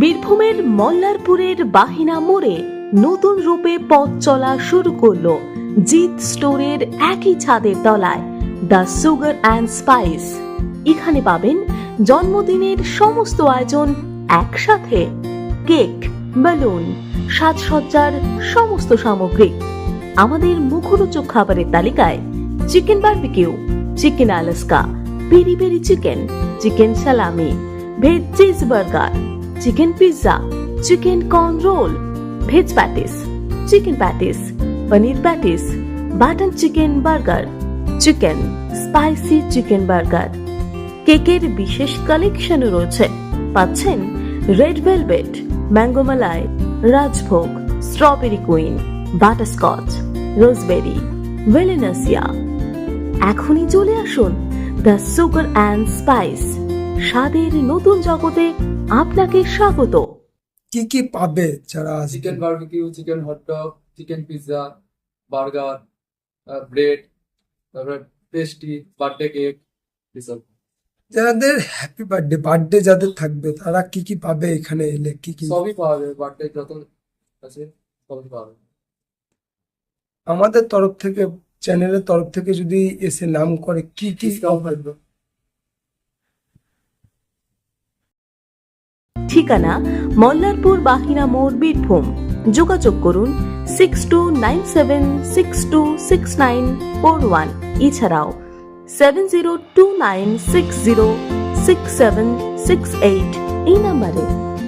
বীরভূমের মল্লারপুরের বাহিনা মোড়ে নতুন রূপে পথ চলা শুরু করল জিৎ স্টোরের একই ছাদের তলায়, দ্য সুগার অ্যান্ড স্পাইস। এখানে পাবেন জন্মদিনের সমস্ত আয়োজন একসাথে। কেক, বেলুন, সাজসজ্জার সমস্ত সামগ্রী। আমাদের মুখরোচক খাবারের তালিকায় chicken barbecue, chicken Alaska, peri peri chicken chicken salami, veg cheese burger chicken pizza chicken corn roll veg patties chicken patties paneer patties button chicken burger chicken spicy chicken burger কেকের বিশেষ কালেকশনও রয়েছে। পাচ্ছেন red velvet mango malai rajbhog strawberry queen butterscotch roseberry Valencia এখনই চলে আসুন the sugar and spice স্বাদের নতুন জগতে আপনাকে স্বাগত। কি কি পাবে যারা chicken barbecue chicken hot dog chicken pizza burger bread তারপরে পেস্ট্রি বার্থডে কেক এসব যাদের হ্যাপি বার্থডে বার্থডে যাদের থাকবে তারা কি কি পাবে এখানে এলে? কি কি সবই পাওয়া যাবে বার্থডে যত আছে সবই পাওয়া যাবে আমাদের তরফ থেকে চ্যানেলের তরফ থেকে যদি এসে নাম করে কি কি ডিসকাউন্ট ঠিকানা মল্লারপুর বাহিনা মোড় বীরভূম যোগাযোগ করুন six two nine seven six two six nine four one এছাড়াও seven zero two nine six zero six seven six eight এই নাম্বারে